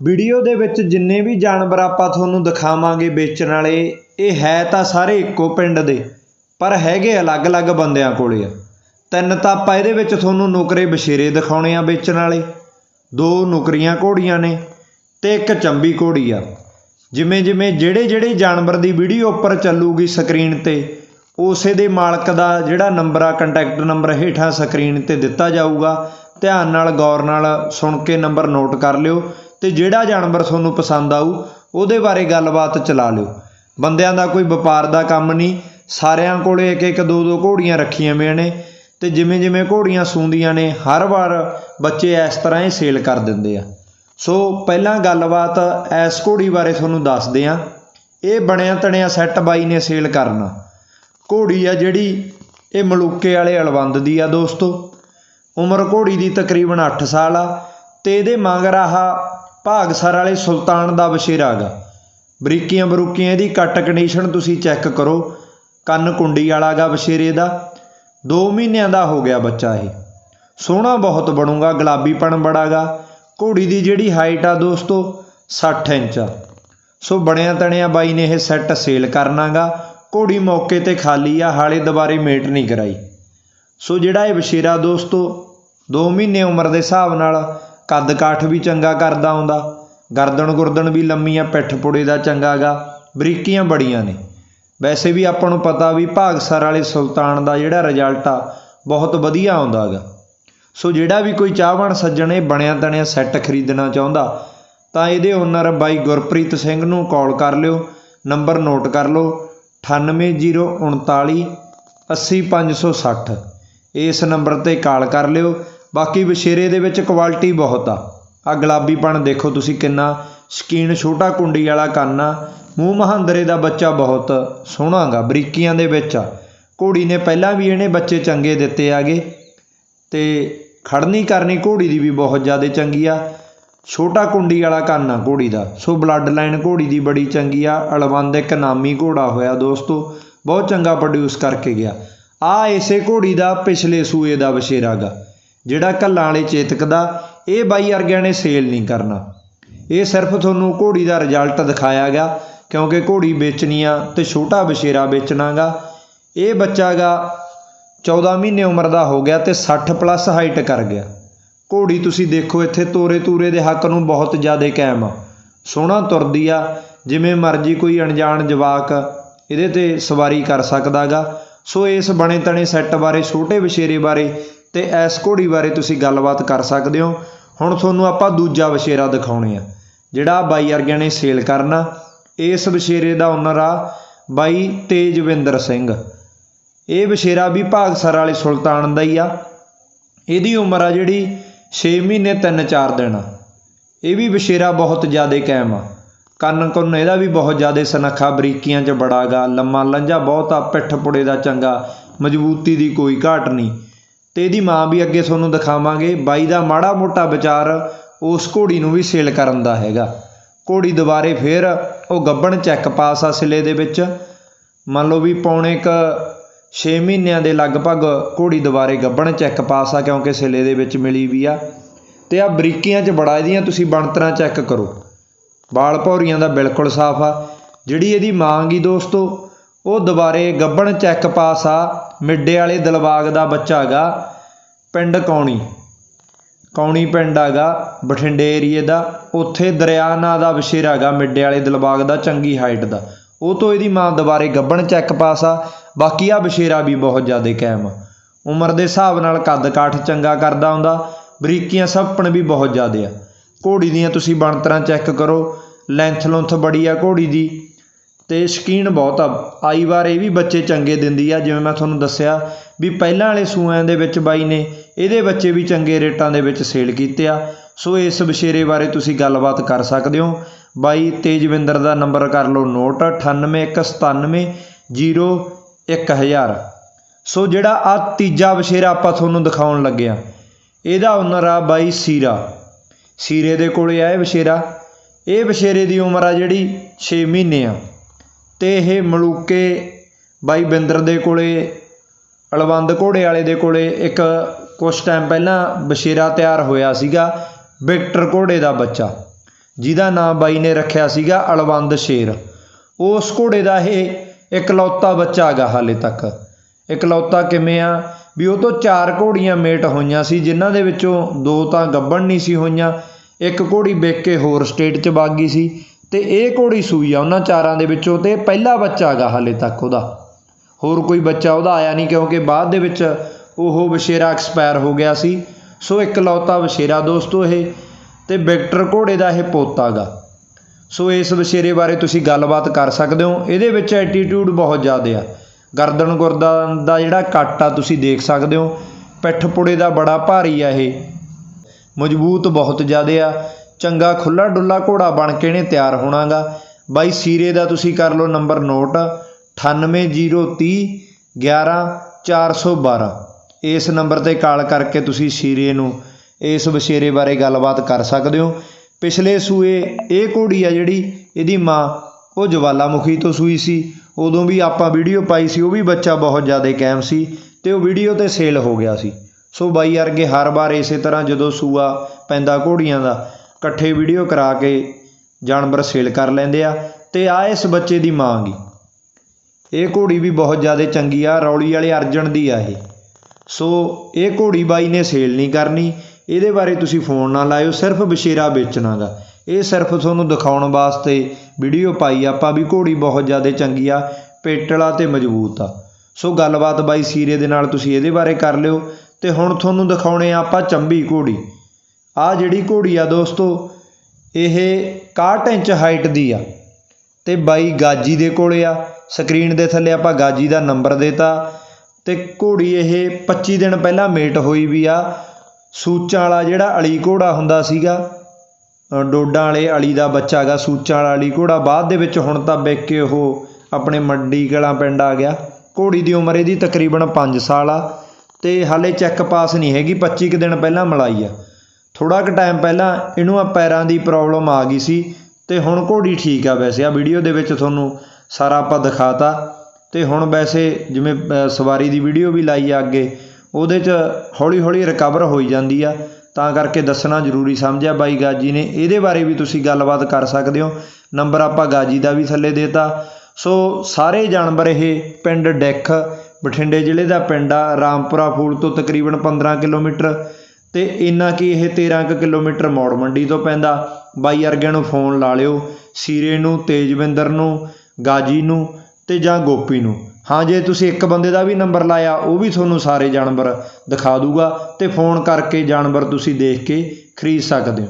Video ਦੇ ਵਿੱਚ ਜਿੰਨੇ ਵੀ ਜਾਨਵਰ ਆਪਾਂ ਤੁਹਾਨੂੰ ਦਿਖਾਵਾਂਗੇ ਵੇਚਣ ਵਾਲੇ, ਇਹ ਹੈ ਤਾਂ ਸਾਰੇ ਇੱਕੋ ਪਿੰਡ ਦੇ, ਪਰ ਹੈਗੇ ਅਲੱਗ-ਅਲੱਗ ਬੰਦਿਆਂ ਕੋਲੇ ਆ। ਤਿੰਨ ਤਾਂ ਆਪਾਂ ਇਹਦੇ ਵਿੱਚ ਤੁਹਾਨੂੰ ਨੁਕਰੇ ਬਸ਼ੇਰੇ ਦਿਖਾਉਣੇ ਆ ਵੇਚਣ ਵਾਲੇ। ਦੋ ਨੁਕਰੀਆਂ ਘੋੜੀਆਂ ਨੇ ਤੇ ਇੱਕ ਚੰਬੀ ਘੋੜੀ ਆ। ਜਿਵੇਂ ਜਿਵੇਂ ਜਿਹੜੇ ਜਿਹੜੇ ਜਾਨਵਰ ਦੀ ਵੀਡੀਓ ਉੱਪਰ ਚੱਲੂਗੀ ਸਕਰੀਨ ਤੇ, ਉਸੇ ਦੇ ਮਾਲਕ ਦਾ ਜਿਹੜਾ ਨੰਬਰ ਆ, ਕੰਟੈਕਟ ਨੰਬਰ ਹੇਠਾਂ ਸਕਰੀਨ ਤੇ ਦਿੱਤਾ ਜਾਊਗਾ। ਧਿਆਨ ਨਾਲ, ਗੌਰ ਨਾਲ ਸੁਣ ਕੇ ਨੰਬਰ ਨੋਟ ਕਰ ਲਿਓ। ਤੇ ਜਿਹੜਾ ਜਾਨਵਰ ਤੁਹਾਨੂੰ ਪਸੰਦ ਆਊ, ਉਹਦੇ ਬਾਰੇ ਗੱਲਬਾਤ ਚਲਾ ਲਿਓ। ਬੰਦਿਆਂ ਦਾ ਕੋਈ ਵਪਾਰ ਦਾ ਕੰਮ ਨਹੀਂ, ਸਾਰਿਆਂ ਕੋਲੇ ਇੱਕ ਇੱਕ ਦੋ ਦੋ ਘੋੜੀਆਂ ਰੱਖੀਆਂ ਹੋਈਆਂ ਨੇ ਤੇ ਜਿਵੇਂ ਜਿਵੇਂ ਘੋੜੀਆਂ ਸੂੰਦੀਆਂ ਨੇ, ਹਰ ਵਾਰ ਬੱਚੇ ਇਸ ਤਰ੍ਹਾਂ ਹੀ ਸੇਲ ਕਰ ਦਿੰਦੇ ਆ। ਸੋ ਪਹਿਲਾਂ ਗੱਲਬਾਤ ਐਸ ਘੋੜੀ ਬਾਰੇ ਤੁਹਾਨੂੰ ਦੱਸਦੇ ਆ ਇਹ ਬਣਿਆ ਤਣਿਆ ਸੈੱਟ ਬਾਈ ਨੇ ਸੇਲ ਕਰਨਾ। ਘੋੜੀ ਆ ਜਿਹੜੀ, ਇਹ ਮਲੂਕੇ ਵਾਲੇ ਅਲਵੰਦ ਦੀ ਆ ਦੋਸਤੋ। ਉਮਰ ਘੋੜੀ ਦੀ ਤਕਰੀਬਨ 8 ਸਾਲ ਆ ਤੇ ਇਹਦੇ ਮਗਰ ਆਹ ਭਾਗਸਰ ਵਾਲੇ ਸੁਲਤਾਨ ਦਾ ਬਸ਼ੇਰਾ ਗਾ ਬਰੀਕੀਆਂ ਬਰੂਕੀਆਂ ਇਹਦੀ ਕੱਟ ਕੰਡੀਸ਼ਨ ਤੁਸੀਂ ਚੈੱਕ ਕਰੋ। ਕੰਨ ਕੁੰਡੀ ਵਾਲਾ ਗਾ ਬਸ਼ੇਰੇ ਦਾ। 2 ਮਹੀਨਿਆਂ ਦਾ ਹੋ ਗਿਆ ਬੱਚਾ ਇਹ। ਸੋਹਣਾ ਬਹੁਤ ਬਣੂਗਾ, ਗੁਲਾਬੀਪਣ ਬੜਾਗਾ ਘੋੜੀ ਦੀ ਜਿਹੜੀ ਹਾਈਟ ਆ ਦੋਸਤੋ 60 ਇੰਚ ਆ। ਸੋ ਬਣਿਆ ਤਣਿਆ ਬਾਈ ਨੇ ਇਹ ਸੈੱਟ ਸੇਲ ਕਰਨਾਗਾ ਘੋੜੀ ਮੌਕੇ ਤੇ ਖਾਲੀ ਆ, ਹਾਲੇ ਦੁਬਾਰੇ ਮੇਟ ਨਹੀਂ ਕਰਾਈ। ਸੋ ਜਿਹੜਾ ਇਹ ਬਸ਼ੇਰਾ ਦੋਸਤੋ 2 ਮਹੀਨੇ ਉਮਰ ਦੇ ਹਿਸਾਬ ਨਾਲ ਕੱਦ ਕਾਠ ਵੀ ਚੰਗਾ ਕਰਦਾ ਆਉਂਦਾ ਗਰਦਨ ਗੁਰਦਨ ਵੀ ਲੰਮੀ ਆ ਪਿੱਠ ਪੁੜੇ ਦਾ ਚੰਗਾਗਾ ਬਰੀਕੀਆਂ ਬੜੀਆਂ ਨੇ। ਵੈਸੇ ਵੀ ਆਪਾਂ ਨੂੰ ਪਤਾ ਵੀ ਭਾਗਸਰ ਵਾਲੇ ਸੁਲਤਾਨ ਦਾ ਜਿਹੜਾ ਰਿਜ਼ਲਟ ਆ, ਬਹੁਤ ਵਧੀਆ ਆਉਂਦਾਗਾ ਸੋ ਜਿਹੜਾ ਵੀ ਕੋਈ ਚਾਹਵਾਨ ਸੱਜਣ ਇਹ ਬਣਿਆ ਤਣਿਆ ਸੈੱਟ ਖਰੀਦਣਾ ਚਾਹੁੰਦਾ, ਤਾਂ ਇਹਦੇ ਓਨਰ ਬਾਈ ਗੁਰਪ੍ਰੀਤ ਸਿੰਘ ਨੂੰ ਕਾਲ ਕਰ ਲਿਓ। ਨੰਬਰ ਨੋਟ ਕਰ ਲਓ। 98039 80560 ਇਸ ਨੰਬਰ ਤੇ ਕਾਲ ਕਰ ਲਿਓ। ਬਾਕੀ ਬਸ਼ੇਰੇ ਦੇ ਵਿੱਚ ਕੁਆਲਿਟੀ ਬਹੁਤ ਆ। ਆ ਗੁਲਾਬੀਪਣ ਦੇਖੋ ਤੁਸੀਂ ਕਿੰਨਾ ਸ਼ਕੀਨ ਛੋਟਾ ਕੁੰਡੀ ਵਾਲਾ ਕੰਨ ਆ। ਮੂੰਹ ਮਹਾਂਦਰੇ ਦਾ ਬੱਚਾ ਬਹੁਤ ਸੋਹਣਾਗਾ, ਬਰੀਕੀਆਂ ਦੇ ਵਿੱਚ ਆ। ਘੋੜੀ ਨੇ ਪਹਿਲਾਂ ਵੀ ਇਹਨੇ ਬੱਚੇ ਚੰਗੇ ਦਿੱਤੇ ਆਗੇ ਤੇ ਖੜਨੀ ਕਰਨੀ ਘੋੜੀ ਦੀ ਵੀ ਬਹੁਤ ਜ਼ਿਆਦਾ ਚੰਗੀ ਆ। ਛੋਟਾ ਕੁੰਡੀ ਵਾਲਾ ਕੰਨ ਆ ਘੋੜੀ ਦਾ। ਸੋ ਬਲੱਡ ਲਾਈਨ ਘੋੜੀ ਦੀ ਬੜੀ ਚੰਗੀ ਆ। ਅਲਵੰਦ ਇੱਕ ਨਾਮੀ ਘੋੜਾ ਹੋਇਆ ਦੋਸਤੋ, ਬਹੁਤ ਚੰਗਾ ਪ੍ਰੋਡਿਊਸ ਕਰਕੇ ਗਿਆ। ਆ ਇਸੇ ਘੋੜੀ ਦਾ ਪਿਛਲੇ ਸੂਏ ਦਾ ਬਸ਼ੇਰਾ ਗਾ ਜਿਹੜਾ ਕੱਲਾਂ ਵਾਲੇ ਚੇਤਕ ਦਾ ਇਹ ਬਾਈ ਵਰਗਿਆਂ ਨੇ ਸੇਲ ਨਹੀਂ ਕਰਨਾ। ਇਹ ਸਿਰਫ ਤੁਹਾਨੂੰ ਘੋੜੀ ਦਾ ਰਿਜ਼ਲਟ ਦਿਖਾਇਆ ਗਿਆ, ਕਿਉਂਕਿ ਘੋੜੀ ਵੇਚਣੀ ਆ ਤੇ ਛੋਟਾ ਬਸ਼ੇਰਾ ਵੇਚਣਾਗਾ। ਇਹ ਬੱਚਾ ਗਾ 14 ਮਹੀਨੇ ਉਮਰ ਦਾ ਹੋ ਗਿਆ ਤੇ 60 ਪਲੱਸ ਹਾਈਟ ਕਰ ਗਿਆ। ਘੋੜੀ ਤੁਸੀਂ ਦੇਖੋ ਇੱਥੇ ਤੋਰੇ ਤੂਰੇ ਦੇ ਹੱਕ ਨੂੰ ਬਹੁਤ ਜ਼ਿਆਦਾ ਕਾਇਮ ਆ। ਸੋਹਣਾ ਤੁਰਦੀ ਆ, ਜਿਵੇਂ ਮਰਜ਼ੀ ਕੋਈ ਅਣਜਾਣ ਜਵਾਕ ਇਹਦੇ ਤੇ ਸਵਾਰੀ ਕਰ ਸਕਦਾਗਾ। ਸੋ ਇਸ ਬਣੇ ਤਣੇ ਸੈੱਟ ਬਾਰੇ, ਛੋਟੇ ਬਸ਼ੇਰੇ ਬਾਰੇ ਤੇ ਇਸ ਘੋੜੀ ਬਾਰੇ ਤੁਸੀਂ ਗੱਲਬਾਤ ਕਰ ਸਕਦੇ ਹੋ। ਹੁਣ ਤੁਹਾਨੂੰ ਆਪਾਂ ਦੂਜਾ ਬਸ਼ੇਰਾ ਦਿਖਾਉਣੇ ਆ, ਜਿਹੜਾ ਬਾਈ ਵਰਗਿਆਂ ਨੇ ਸੇਲ ਕਰਨਾ। ਇਸ ਬਸ਼ੇਰੇ ਦਾ ਓਨਰ ਆ ਬਾਈ ਤੇਜਵਿੰਦਰ ਸਿੰਘ। ਇਹ ਬਸ਼ੇਰਾ ਵੀ ਭਾਗਸਰ ਵਾਲੇ ਸੁਲਤਾਨ ਦਾ ਹੀ ਆ। ਇਹਦੀ ਉਮਰ ਆ ਜਿਹੜੀ 6 ਮਹੀਨੇ 3-4 ਦਿਨ ਆ। ਇਹ ਵੀ ਬਸ਼ੇਰਾ ਬਹੁਤ ਜ਼ਿਆਦਾ ਕਾਇਮ ਆ। ਕੰਨ ਕੁੰਨ ਇਹਦਾ ਵੀ ਬਹੁਤ ਜ਼ਿਆਦਾ ਸਨੱਖਾ, ਬਰੀਕੀਆਂ 'ਚ ਬੜਾਗਾ ਲੰਮਾ ਲੰਜਾ ਬਹੁਤ ਆ, ਪਿੱਠ ਪੁੜੇ ਦਾ ਚੰਗਾ, ਮਜ਼ਬੂਤੀ ਦੀ ਕੋਈ ਘਾਟ ਨਹੀਂ। ਤੇ ਇਹਦੀ ਮਾਂ ਵੀ ਅੱਗੇ ਤੁਹਾਨੂੰ ਦਿਖਾਵਾਂਗੇ। ਬਾਈ ਦਾ ਮਾੜਾ ਮੋਟਾ ਵਿਚਾਰ ਉਸ ਘੋੜੀ ਨੂੰ ਵੀ ਸੇਲ ਕਰਨ ਦਾ ਹੈਗਾ। ਘੋੜੀ ਦੁਬਾਰੇ ਫੇਰ ਉਹ ਗੱਬਣ ਚੈੱਕ ਪਾਸ ਆ ਸਿਲੇ ਦੇ ਵਿੱਚ। ਮੰਨ ਲਓ ਵੀ ਪੌਣੇ ਕ 6 ਮਹੀਨਿਆਂ ਦੇ ਲਗਭਗ ਘੋੜੀ ਦੁਬਾਰੇ ਗੱਬਣ ਚੈੱਕ ਪਾਸ ਆ ਕਿਉਂਕਿ ਸਿਲੇ ਦੇ ਵਿੱਚ ਮਿਲੀ ਵੀ ਆ। ਤੇ ਆ ਬਰੀਕੀਆਂ 'ਚ ਬੜਾ ਇਹਦੀਆਂ, ਤੁਸੀਂ ਬਣਤਰਾਂ ਚੈੱਕ ਕਰੋ। ਵਾਲ ਭੌਰੀਆਂ ਦਾ ਬਿਲਕੁਲ ਸਾਫ਼ ਆ। ਜਿਹੜੀ ਇਹਦੀ ਮਾਂ ਗਈ ਦੋਸਤੋ ਉਹ ਦੁਬਾਰੇ ਗੱਬਣ ਚੈੱਕ ਪਾਸ ਆ ਮਿੱਡੇ ਵਾਲੇ ਦਿਲਬਾਗ ਦਾ ਬੱਚਾ ਹੈਗਾ ਪਿੰਡ ਕੌਣੀ। ਕੌਣੀ ਪਿੰਡ ਹੈਗਾ ਬਠਿੰਡੇ ਏਰੀਏ ਦਾ, ਉੱਥੇ ਦਰਿਆ ਨਾਂ ਦਾ ਬਸ਼ੇਰਾ ਹੈਗਾ ਮਿੱਡੇ ਵਾਲੇ ਦਿਲਬਾਗ ਦਾ, ਚੰਗੀ ਹਾਈਟ ਦਾ। ਉਹ ਤੋਂ ਇਹਦੀ ਮਾਂ ਦੁਬਾਰੇ ਗੱਬਣ ਚੈੱਕ ਪਾਸ ਆ ਬਾਕੀ ਆ ਬਸ਼ੇਰਾ ਵੀ ਬਹੁਤ ਜ਼ਿਆਦਾ ਕਾਇਮ ਆ। ਉਮਰ ਦੇ ਹਿਸਾਬ ਨਾਲ ਕੱਦ ਕਾਠ ਚੰਗਾ ਕਰਦਾ ਹੁੰਦਾ, ਬਰੀਕੀਆਂ ਸੱਪਣ ਵੀ ਬਹੁਤ ਜ਼ਿਆਦਾ ਆ। ਘੋੜੀ ਦੀਆਂ ਤੁਸੀਂ ਬਣਤਰਾਂ ਚੈੱਕ ਕਰੋ, ਲੈਂਥ ਲੁੰਥ ਬੜੀ ਆ ਘੋੜੀ ਦੀ। ਅਤੇ ਸ਼ੌਕੀਨ ਬਹੁਤ ਆ। ਆਈ ਵਾਰ ਇਹ ਵੀ ਬੱਚੇ ਚੰਗੇ ਦਿੰਦੀ ਆ, ਜਿਵੇਂ ਮੈਂ ਤੁਹਾਨੂੰ ਦੱਸਿਆ ਵੀ ਪਹਿਲਾਂ ਵਾਲੇ ਸੂਆਂ ਦੇ ਵਿੱਚ ਬਾਈ ਨੇ, ਇਹਦੇ ਬੱਚੇ ਵੀ ਚੰਗੇ ਰੇਟਾਂ ਦੇ ਵਿੱਚ ਸੇਲ ਕੀਤੇ ਆ। ਸੋ ਇਸ ਬਸ਼ੇਰੇ ਬਾਰੇ ਤੁਸੀਂ ਗੱਲਬਾਤ ਕਰ ਸਕਦੇ ਹੋ। ਬਾਈ ਤੇਜਵਿੰਦਰ ਦਾ ਨੰਬਰ ਕਰ ਲਓ ਨੋਟ 9819701000 ਸੋ ਜਿਹੜਾ ਆ ਤੀਜਾ ਬਸ਼ੇਰਾ ਆਪਾਂ ਤੁਹਾਨੂੰ ਦਿਖਾਉਣ ਲੱਗੇ ਆ, ਇਹਦਾ ਓਨਰ ਆ ਬਾਈ ਸੀਰਾ। ਸੀਰੇ ਦੇ ਕੋਲੇ ਆ ਇਹ ਬਸ਼ੇਰਾ ਇਹ ਬਸ਼ੇਰੇ ਦੀ ਉਮਰ ਆ ਜਿਹੜੀ 6 ਮਹੀਨੇ ਆ। ਤੇ ਇਹ ਮਲੂਕੇ ਬਾਈ ਬਿੰਦਰ ਦੇ ਕੋਲੇ, ਅਲਵੰਦ ਘੋੜੇ ਵਾਲੇ ਦੇ ਕੋਲੇ ਇੱਕ ਕੁਛ ਟਾਈਮ ਪਹਿਲਾਂ ਬਸ਼ੇਰਾ ਤਿਆਰ ਹੋਇਆ ਸੀਗਾ, ਵਿਕਟਰ ਘੋੜੇ ਦਾ ਬੱਚਾ, ਜਿਹਦਾ ਨਾਮ ਬਾਈ ਨੇ ਰੱਖਿਆ ਸੀਗਾ ਅਲਵੰਦ ਸ਼ੇਰ। ਉਸ ਘੋੜੇ ਦਾ ਇਹ ਇਕਲੌਤਾ ਬੱਚਾ ਹੈਗਾ ਹਾਲੇ ਤੱਕ। ਇਕਲੌਤਾ ਕਿਵੇਂ ਆ? ਵੀ ਉਹ ਤੋਂ ਚਾਰ ਘੋੜੀਆਂ ਮੇਟ ਹੋਈਆਂ ਸੀ, ਜਿਨ੍ਹਾਂ ਦੇ ਵਿੱਚੋਂ ਦੋ ਤਾਂ ਗੱਬਣ ਨਹੀਂ ਸੀ ਹੋਈਆਂ, ਇੱਕ ਘੋੜੀ ਵਿਕ ਕੇ ਹੋਰ ਸਟੇਟ 'ਚ ਵਗ ਗਈ ਸੀ ਤੇ ਇਹ ਘੋੜੀ ਸੂਈ ਆ ਉਹਨਾਂ ਚਾਰਾਂ ਦੇ ਵਿੱਚੋਂ ਤੇ ਪਹਿਲਾ ਬੱਚਾ ਹੈਗਾ ਹਾਲੇ ਤੱਕ ਉਹਦਾ। ਹੋਰ ਕੋਈ ਬੱਚਾ ਉਹਦਾ ਆਇਆ ਨਹੀਂ ਕਿਉਂਕਿ ਬਾਅਦ ਦੇ ਵਿੱਚ ਉਹ ਵਸ਼ੇਰਾ ਐਕਸਪਾਇਰ ਹੋ ਗਿਆ ਸੀ। ਸੋ ਇਕਲੌਤਾ ਵਸ਼ੇਰਾ ਦੋਸਤੋ ਇਹ ਤੇ ਵਿਕਟਰ ਘੋੜੇ ਦਾ ਇਹ ਪੋਤਾ ਗਾ ਸੋ ਇਸ ਵਸ਼ੇਰੇ ਬਾਰੇ ਤੁਸੀਂ ਗੱਲਬਾਤ ਕਰ ਸਕਦੇ ਹੋ। ਇਹਦੇ ਵਿੱਚ ਐਟੀਟਿਊਡ ਬਹੁਤ ਜ਼ਿਆਦਾ ਆ। ਗਰਦਨ ਗੁਰਦਾ ਦਾ ਜਿਹੜਾ ਕੱਟ ਆ ਤੁਸੀਂ ਦੇਖ ਸਕਦੇ ਹੋ। ਪਿੱਠ ਪੁੜੇ ਦਾ ਬੜਾ ਭਾਰੀ ਆ ਇਹ। ਮਜ਼ਬੂਤ ਬਹੁਤ ਜ਼ਿਆਦਾ ਆ। ਚੰਗਾ ਖੁੱਲਾ ਡੁੱਲਾ ਘੋੜਾ ਬਣ ਕੇ ਨੇ ਤਿਆਰ ਹੋਣਾਗਾ। ਬਾਈ, ਸੀਰੇ ਦਾ ਤੁਸੀਂ ਕਰ ਲਓ ਨੰਬਰ ਨੋਟ। 98030 11412 ਇਸ ਨੰਬਰ ਤੇ ਕਾਲ ਕਰਕੇ ਤੁਸੀਂ ਸੀਰੇ ਨੂੰ ਇਸ ਵਛੇਰੇ ਬਾਰੇ ਗੱਲਬਾਤ ਕਰ ਸਕਦੇ ਹੋ। ਪਿਛਲੇ ਸੂਏ ਇਹ ਘੋੜੀ ਆ ਜਿਹੜੀ, ਇਹਦੀ ਮਾਂ, ਉਹ ਜਵਾਲਾਮੁਖੀ ਤੋਂ ਸੂਈ ਸੀ। ਉਦੋਂ ਵੀ ਆਪਾਂ ਵੀਡੀਓ ਪਾਈ ਸੀ, ਉਹ ਵੀ ਬੱਚਾ ਬਹੁਤ ਜ਼ਿਆਦਾ ਕਾਇਮ ਸੀ ਤੇ ਉਹ ਵੀਡੀਓ ਤੇ ਸੇਲ ਹੋ ਗਿਆ ਸੀ। ਸੋ ਬਾਈ ਵਰਗੇ ਹਰ ਵਾਰ ਇਸੇ ਤਰ੍ਹਾਂ ਜਦੋਂ ਸੂਆ ਪੈਂਦਾ ਘੋੜੀਆਂ ਦਾ ਇਕੱਠੇ ਵੀਡੀਓ ਕਰਾ ਕੇ ਜਾਨਵਰ ਸੇਲ ਕਰ ਲੈਂਦੇ ਆ ਤੇ ਆ ਇਸ ਬੱਚੇ ਦੀ ਮਾਂ ਗੀ। ਇਹ ਘੋੜੀ ਵੀ ਬਹੁਤ ਜ਼ਿਆਦਾ ਚੰਗੀ ਆ, ਰੌਲੀ ਵਾਲੇ ਅਰਜਨ ਦੀ ਆ ਇਹ। ਸੋ ਇਹ ਘੋੜੀ ਬਾਈ ਨੇ ਸੇਲ ਨਹੀਂ ਕਰਨੀ। ਇਹਦੇ ਬਾਰੇ ਤੁਸੀਂ ਫੋਨ ਨਾ ਲਾਇਓ, ਸਿਰਫ ਬਸ਼ੇਰਾ ਵੇਚਣਾਗਾ ਇਹ ਸਿਰਫ ਤੁਹਾਨੂੰ ਦਿਖਾਉਣ ਵਾਸਤੇ ਵੀਡੀਓ ਪਾਈ ਆਪਾਂ ਵੀ ਘੋੜੀ ਬਹੁਤ ਜ਼ਿਆਦਾ ਚੰਗੀ ਆ, ਪੇਟਲਾ ਤੇ ਮਜ਼ਬੂਤ ਆ। ਸੋ ਗੱਲਬਾਤ ਬਾਈ ਸੀਰੇ ਦੇ ਨਾਲ ਤੁਸੀਂ ਇਹਦੇ ਬਾਰੇ ਕਰ ਲਿਓ। ਤੇ ਹੁਣ ਤੁਹਾਨੂੰ ਦਿਖਾਉਣੇ ਆ ਆਪਾਂ ਚੰਬੀ ਘੋੜੀ। ਆ ਜਿਹੜੀ ਘੋੜੀ ਆ ਦੋਸਤੋ, ਇਹ 61 ਇੰਚ ਹਾਈਟ ਦੀ ਆ ਤੇ ਬਾਈ ਗਾਜੀ ਦੇ ਕੋਲੇ ਆ। ਸਕਰੀਨ ਦੇ ਥੱਲੇ ਆਪਾਂ ਗਾਜੀ ਦਾ ਨੰਬਰ ਦੇਤਾ ਤੇ ਘੋੜੀ ਇਹ 25 ਦਿਨ ਪਹਿਲਾਂ ਮੇਟ ਹੋਈ ਵੀ ਆ। ਸੂਚਾਂ ਵਾਲਾ ਜਿਹੜਾ ਅਲੀ ਘੋੜਾ ਹੁੰਦਾ ਸੀਗਾ ਡੋਡਾਂ ਵਾਲੇ ਅਲੀ ਦਾ ਬੱਚਾ ਹੈਗਾ, ਸੂਚਾਂ ਵਾਲਾ ਅਲੀ ਘੋੜਾ, ਬਾਅਦ ਦੇ ਵਿੱਚ ਹੁਣ ਤਾਂ ਵਿਕ ਕੇ ਉਹ ਆਪਣੇ ਮੰਡੀ ਕਲਾਂ ਪਿੰਡ ਆ ਗਿਆ। ਘੋੜੀ ਦੀ ਉਮਰ ਇਹਦੀ ਤਕਰੀਬਨ 5 ਸਾਲ ਆ ਤੇ ਹਾਲੇ ਚੈੱਕ ਪਾਸ ਨਹੀਂ ਹੈਗੀ 25 ਕੁ ਦਿਨ ਪਹਿਲਾਂ ਮਲਾਈ ਆ। ਥੋੜਾ ਕੁ ਟਾਈਮ ਪਹਿਲਾਂ ਇਹਨੂੰ ਆ ਪੈਰਾਂ ਦੀ ਪ੍ਰੋਬਲਮ ਆ ਗਈ ਸੀ ਤੇ ਹੁਣ ਘੋੜੀ ਠੀਕ ਆ ਵੈਸੇ। ਆ ਵੀਡੀਓ ਦੇ ਵਿੱਚ ਤੁਹਾਨੂੰ ਸਾਰਾ ਆਪਾਂ ਦਿਖਾਤਾ। ਤੇ ਹੁਣ ਵੈਸੇ ਜਿਵੇਂ ਸਵਾਰੀ ਦੀ ਵੀਡੀਓ ਵੀ ਲਾਈ ਆ ਅੱਗੇ, ਉਹਦੇ 'ਚ ਹੌਲੀ ਹੌਲੀ ਰਿਕਵਰ ਹੋਈ ਜਾਂਦੀ ਆ। ਤਾਂ ਕਰਕੇ ਦੱਸਣਾ ਜ਼ਰੂਰੀ ਸਮਝਿਆ ਬਾਈ ਗਾਜੀ ਨੇ। ਇਹਦੇ ਬਾਰੇ ਵੀ ਤੁਸੀਂ ਗੱਲਬਾਤ ਕਰ ਸਕਦੇ ਹੋ। ਨੰਬਰ ਆਪਾਂ ਗਾਜੀ ਦਾ ਵੀ ਥੱਲੇ ਦੇਤਾ। ਸੋ ਸਾਰੇ ਜਾਨਵਰ ਇਹ ਪਿੰਡ ਡੈਖ, ਬਠਿੰਡੇ ਜ਼ਿਲ੍ਹੇ ਦਾ ਪਿੰਡ ਆ। ਰਾਮਪੁਰਾ ਫੂਲ ਤੋਂ ਤਕਰੀਬਨ 15 ਕਿਲੋਮੀਟਰ। ਤੇ ਇੰਨਾ ਕੀ ਇਹ 13 ਕੁ ਕਿਲੋਮੀਟਰ ਮੌੜ ਮੰਡੀ ਤੋਂ ਪੈਂਦਾ। ਬਾਈ ਅਰਗਿਆਂ ਨੂੰ ਫੋਨ ਲਾ ਲਿਓ, ਸੀਰੇ ਨੂੰ, ਤੇਜਵਿੰਦਰ ਨੂੰ, ਗਾਜੀ ਨੂੰ ਤੇ ਜਾਂ ਗੋਪੀ ਨੂੰ। ਹਾਂ, ਜੇ ਤੁਸੀਂ ਇੱਕ ਬੰਦੇ ਦਾ ਵੀ ਨੰਬਰ ਲਾਇਆ, ਉਹ ਵੀ ਤੁਹਾਨੂੰ ਸਾਰੇ ਜਾਨਵਰ ਦਿਖਾ ਦੂਗਾ ਤੇ ਫੋਨ ਕਰਕੇ ਜਾਨਵਰ ਤੁਸੀਂ ਦੇਖ ਕੇ ਖਰੀਦ ਸਕਦੇ ਹੋ।